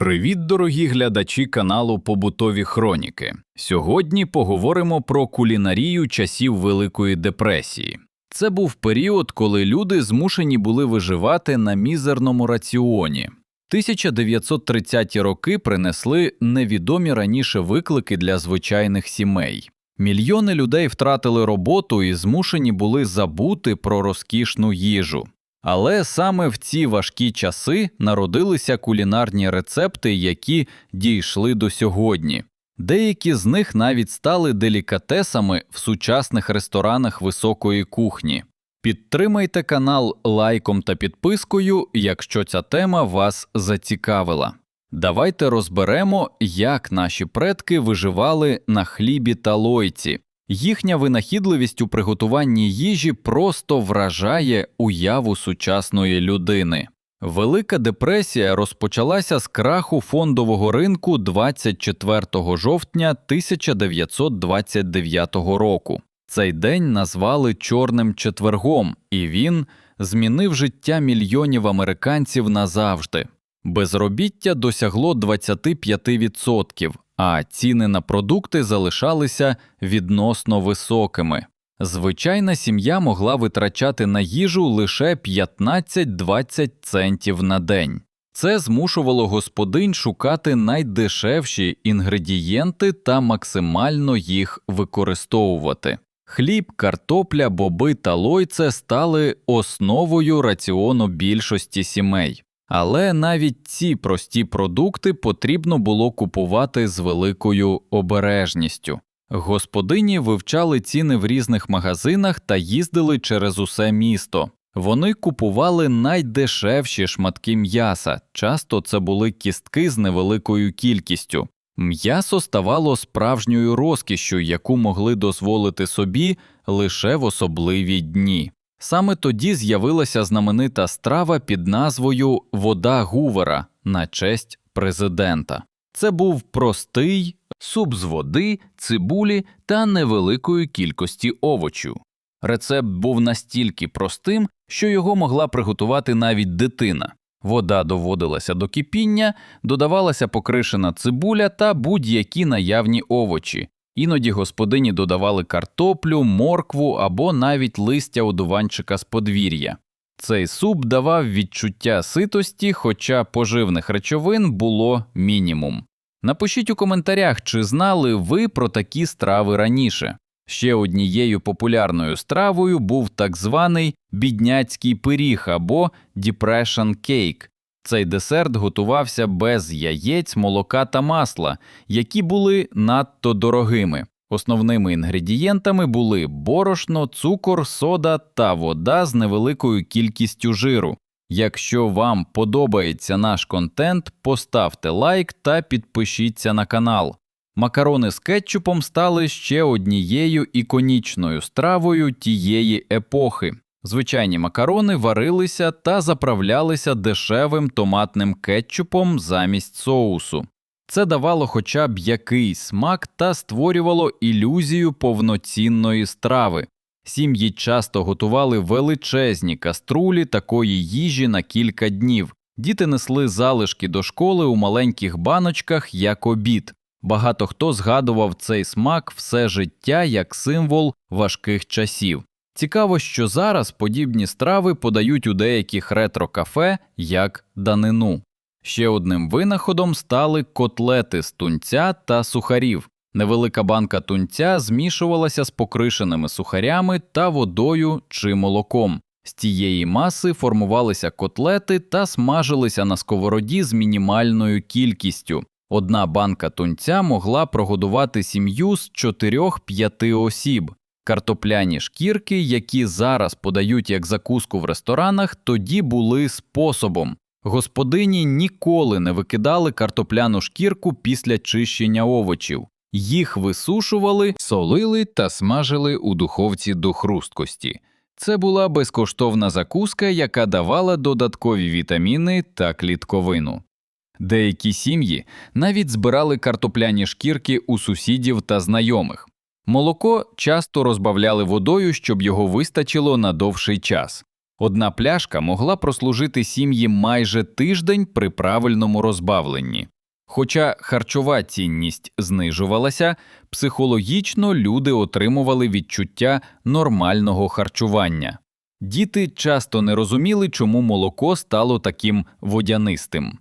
Привіт, дорогі глядачі каналу Побутові Хроніки. Сьогодні поговоримо про кулінарію часів Великої депресії. Це був період, коли люди змушені були виживати на мізерному раціоні. 1930-ті роки принесли невідомі раніше виклики для звичайних сімей. Мільйони людей втратили роботу і змушені були забути про розкішну їжу. Але саме в ці важкі часи народилися кулінарні рецепти, які дійшли до сьогодні. Деякі з них навіть стали делікатесами в сучасних ресторанах високої кухні. Підтримайте канал лайком та підпискою, якщо ця тема вас зацікавила. Давайте розберемо, як наші предки виживали на хлібі та лойці. Їхня винахідливість у приготуванні їжі просто вражає уяву сучасної людини. Велика депресія розпочалася з краху фондового ринку 24 жовтня 1929 року. Цей день назвали Чорним четвергом, і він змінив життя мільйонів американців назавжди. Безробіття досягло 25%, а ціни на продукти залишалися відносно високими. Звичайна сім'я могла витрачати на їжу лише 15-20 центів на день. Це змушувало господинь шукати найдешевші інгредієнти та максимально їх використовувати. Хліб, картопля, боби та лойце стали основою раціону більшості сімей. Але навіть ці прості продукти потрібно було купувати з великою обережністю. Господині вивчали ціни в різних магазинах та їздили через усе місто. Вони купували найдешевші шматки м'яса, часто це були кістки з невеликою кількістю. М'ясо ставало справжньою розкішшю, яку могли дозволити собі лише в особливі дні. Саме тоді з'явилася знаменита страва під назвою Вода Гувера на честь президента. Це був простий суп з води, цибулі та невеликої кількості овочів. Рецепт був настільки простим, що його могла приготувати навіть дитина. Вода доводилася до кипіння, додавалася покришена цибуля та будь-які наявні овочі. Іноді господині додавали картоплю, моркву або навіть листя одуванчика з подвір'я. Цей суп давав відчуття ситості, хоча поживних речовин було мінімум. Напишіть у коментарях, чи знали ви про такі страви раніше. Ще однією популярною стравою був так званий бідняцький пиріг або depression cake. Цей десерт готувався без яєць, молока та масла, які були надто дорогими. Основними інгредієнтами були борошно, цукор, сода та вода з невеликою кількістю жиру. Якщо вам подобається наш контент, поставте лайк та підпишіться на канал. Макарони з кетчупом стали ще однією іконічною стравою тієї епохи. Звичайні макарони варилися та заправлялися дешевим томатним кетчупом замість соусу. Це давало хоча б якийсь смак та створювало ілюзію повноцінної страви. Сім'ї часто готували величезні каструлі такої їжі на кілька днів. Діти несли залишки до школи у маленьких баночках як обід. Багато хто згадував цей смак все життя як символ важких часів. Цікаво, що зараз подібні страви подають у деяких ретро-кафе як данину. Ще одним винаходом стали котлети з тунця та сухарів. Невелика банка тунця змішувалася з покришеними сухарями та водою чи молоком. З цієї маси формувалися котлети та смажилися на сковороді з мінімальною кількістю. Одна банка тунця могла прогодувати сім'ю з 4-5 осіб. Картопляні шкірки, які зараз подають як закуску в ресторанах, тоді були способом. Господині ніколи не викидали картопляну шкірку після чищення овочів. Їх висушували, солили та смажили у духовці до хрусткості. Це була безкоштовна закуска, яка давала додаткові вітаміни та клітковину. Деякі сім'ї навіть збирали картопляні шкірки у сусідів та знайомих. Молоко часто розбавляли водою, щоб його вистачило на довший час. Одна пляшка могла прослужити сім'ї майже тиждень при правильному розбавленні. Хоча харчова цінність знижувалася, психологічно люди отримували відчуття нормального харчування. Діти часто не розуміли, чому молоко стало таким водянистим.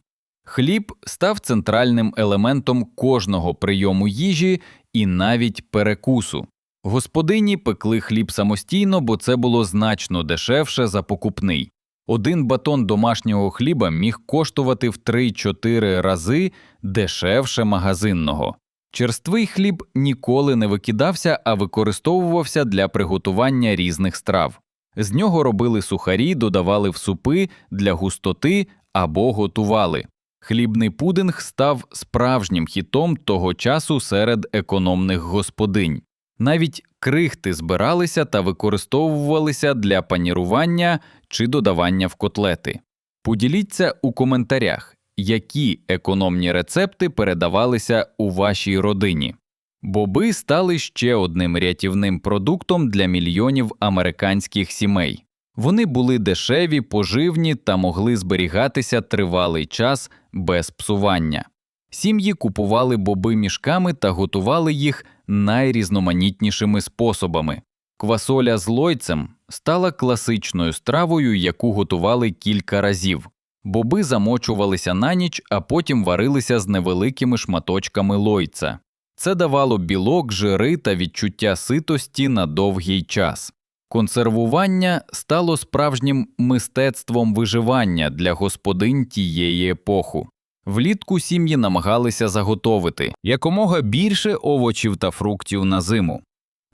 Хліб став центральним елементом кожного прийому їжі і навіть перекусу. Господині пекли хліб самостійно, бо це було значно дешевше за покупний. Один батон домашнього хліба міг коштувати в 3-4 рази дешевше магазинного. Черствий хліб ніколи не викидався, а використовувався для приготування різних страв. З нього робили сухарі, додавали в супи для густоти або готували. Хлібний пудинг став справжнім хітом того часу серед економних господинь. Навіть крихти збиралися та використовувалися для панірування чи додавання в котлети. Поділіться у коментарях, які економні рецепти передавалися у вашій родині. Боби стали ще одним рятівним продуктом для мільйонів американських сімей. Вони були дешеві, поживні та могли зберігатися тривалий час без псування. Сім'ї купували боби мішками та готували їх найрізноманітнішими способами. Квасоля з лойцем стала класичною стравою, яку готували кілька разів. Боби замочувалися на ніч, а потім варилися з невеликими шматочками лойця. Це давало білок, жири та відчуття ситості на довгий час. Консервування стало справжнім мистецтвом виживання для господинь тієї епоху. Влітку сім'ї намагалися заготовити якомога більше овочів та фруктів на зиму.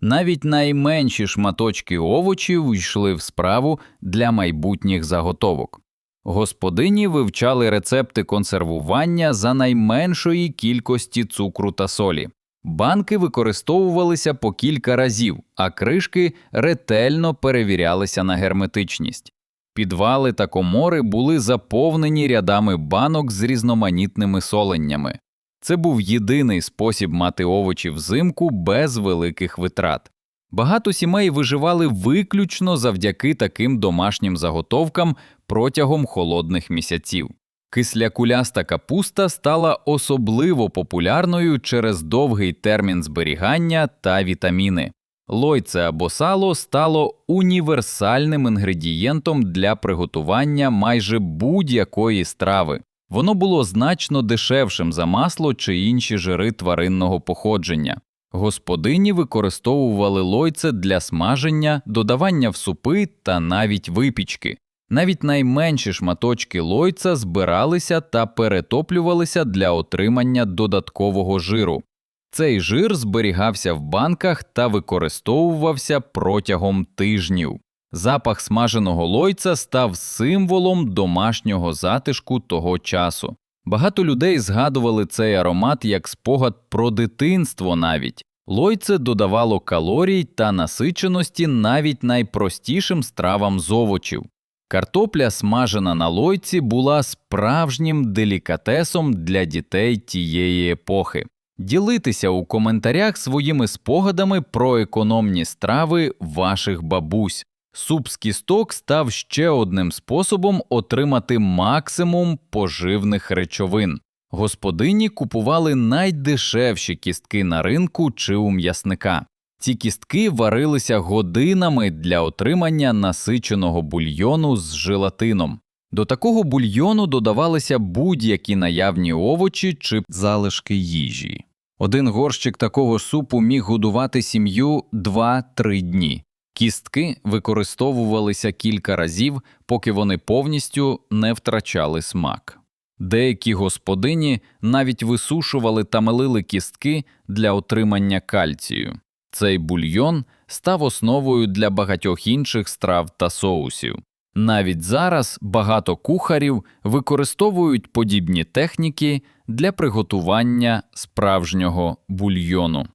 Навіть найменші шматочки овочів йшли в справу для майбутніх заготовок. Господині вивчали рецепти консервування за найменшої кількості цукру та солі. Банки використовувалися по кілька разів, а кришки ретельно перевірялися на герметичність. Підвали та комори були заповнені рядами банок з різноманітними соленнями. Це був єдиний спосіб мати овочі взимку без великих витрат. Багато сімей виживали виключно завдяки таким домашнім заготовкам протягом холодних місяців. Кислякуляста капуста стала особливо популярною через довгий термін зберігання та вітаміни. Лойце або сало стало універсальним інгредієнтом для приготування майже будь-якої страви. Воно було значно дешевшим за масло чи інші жири тваринного походження. Господині використовували лойце для смаження, додавання в супи та навіть випічки. Навіть найменші шматочки лойця збиралися та перетоплювалися для отримання додаткового жиру. Цей жир зберігався в банках та використовувався протягом тижнів. Запах смаженого лойця став символом домашнього затишку того часу. Багато людей згадували цей аромат як спогад про дитинство навіть. Лойце додавало калорій та насиченості навіть найпростішим стравам з овочів. Картопля, смажена на лойці, була справжнім делікатесом для дітей тієї епохи. Ділитися у коментарях своїми спогадами про економні страви ваших бабусь. Суп з кісток став ще одним способом отримати максимум поживних речовин. Господині купували найдешевші кістки на ринку чи у м'ясника. Ці кістки варилися годинами для отримання насиченого бульйону з желатином. До такого бульйону додавалися будь-які наявні овочі чи залишки їжі. Один горщик такого супу міг годувати сім'ю 2-3 дні. Кістки використовувалися кілька разів, поки вони повністю не втрачали смак. Деякі господині навіть висушували та мелили кістки для отримання кальцію. Цей бульйон став основою для багатьох інших страв та соусів. Навіть зараз багато кухарів використовують подібні техніки для приготування справжнього бульйону.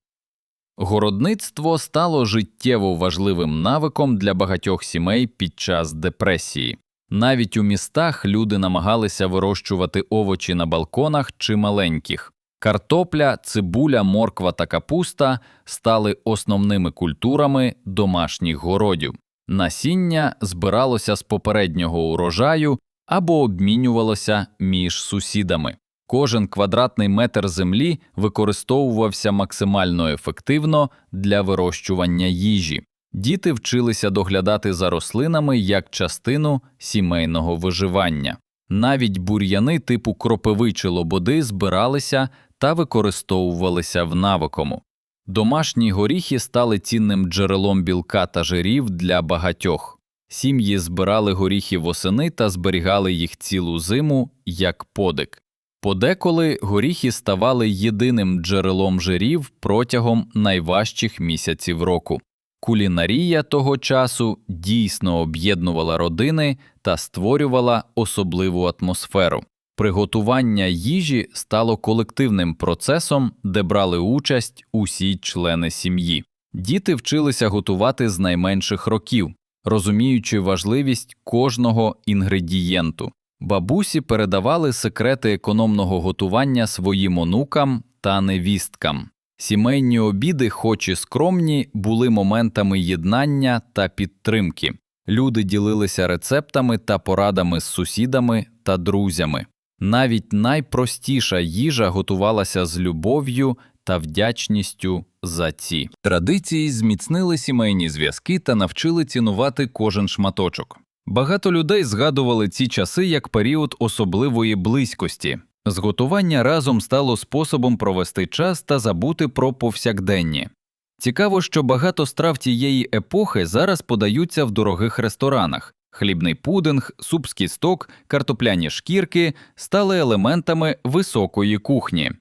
Городництво стало життєво важливим навиком для багатьох сімей під час депресії. Навіть у містах люди намагалися вирощувати овочі на балконах чи маленьких. Картопля, цибуля, морква та капуста стали основними культурами домашніх городів. Насіння збиралося з попереднього урожаю або обмінювалося між сусідами. Кожен квадратний метр землі використовувався максимально ефективно для вирощування їжі. Діти вчилися доглядати за рослинами як частину сімейного виживання. Навіть бур'яни типу кропиви чи лободи збиралися та використовувалися в навикому. Домашні горіхи стали цінним джерелом білка та жирів для багатьох. Сім'ї збирали горіхи восени та зберігали їх цілу зиму як подик. Подеколи горіхи ставали єдиним джерелом жирів протягом найважчих місяців року. Кулінарія того часу дійсно об'єднувала родини та створювала особливу атмосферу. Приготування їжі стало колективним процесом, де брали участь усі члени сім'ї. Діти вчилися готувати з найменших років, розуміючи важливість кожного інгредієнту. Бабусі передавали секрети економного готування своїм онукам та невісткам. Сімейні обіди, хоч і скромні, були моментами єднання та підтримки. Люди ділилися рецептами та порадами з сусідами та друзями. Навіть найпростіша їжа готувалася з любов'ю та вдячністю за ці традиції зміцнили сімейні зв'язки та навчили цінувати кожен шматочок. Багато людей згадували ці часи як період особливої близькості. Зготування разом стало способом провести час та забути про повсякденні. Цікаво, що багато страв тієї епохи зараз подаються в дорогих ресторанах. Хлібний пудинг, суп з кісток, картопляні шкірки стали елементами високої кухні.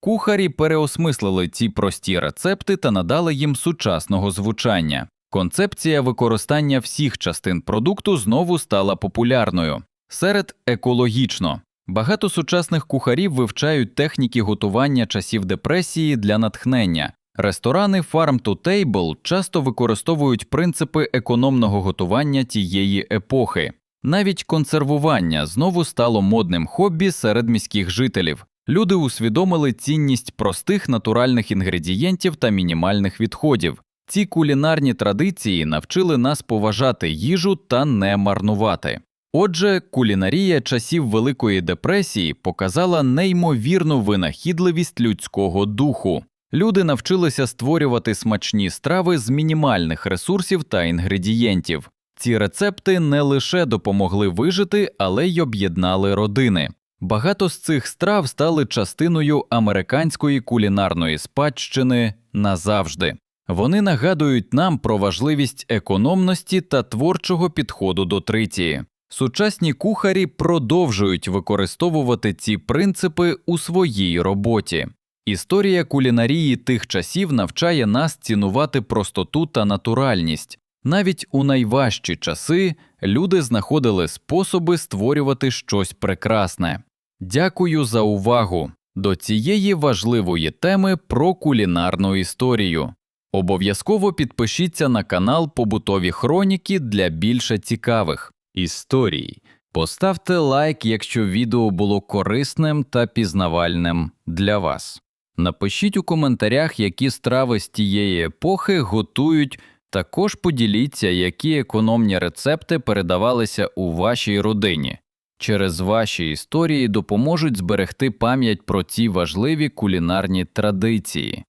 Кухарі переосмислили ці прості рецепти та надали їм сучасного звучання. Концепція використання всіх частин продукту знову стала популярною. Серед екологічно багато сучасних кухарів вивчають техніки готування часів депресії для натхнення. Ресторани Farm to Table часто використовують принципи економного готування тієї епохи. Навіть консервування знову стало модним хобі серед міських жителів. Люди усвідомили цінність простих натуральних інгредієнтів та мінімальних відходів. Ці кулінарні традиції навчили нас поважати їжу та не марнувати. Отже, кулінарія часів Великої депресії показала неймовірну винахідливість людського духу. Люди навчилися створювати смачні страви з мінімальних ресурсів та інгредієнтів. Ці рецепти не лише допомогли вижити, але й об'єднали родини. Багато з цих страв стали частиною американської кулінарної спадщини назавжди. Вони нагадують нам про важливість економності та творчого підходу до тритії. Сучасні кухарі продовжують використовувати ці принципи у своїй роботі. Історія кулінарії тих часів навчає нас цінувати простоту та натуральність. Навіть у найважчі часи люди знаходили способи створювати щось прекрасне. Дякую за увагу до цієї важливої теми про кулінарну історію. Обов'язково підпишіться на канал Побутові Хроніки для більше цікавих історій. Поставте лайк, якщо відео було корисним та пізнавальним для вас. Напишіть у коментарях, які страви з тієї епохи готують. Також поділіться, які економні рецепти передавалися у вашій родині. Через ваші історії допоможуть зберегти пам'ять про ці важливі кулінарні традиції.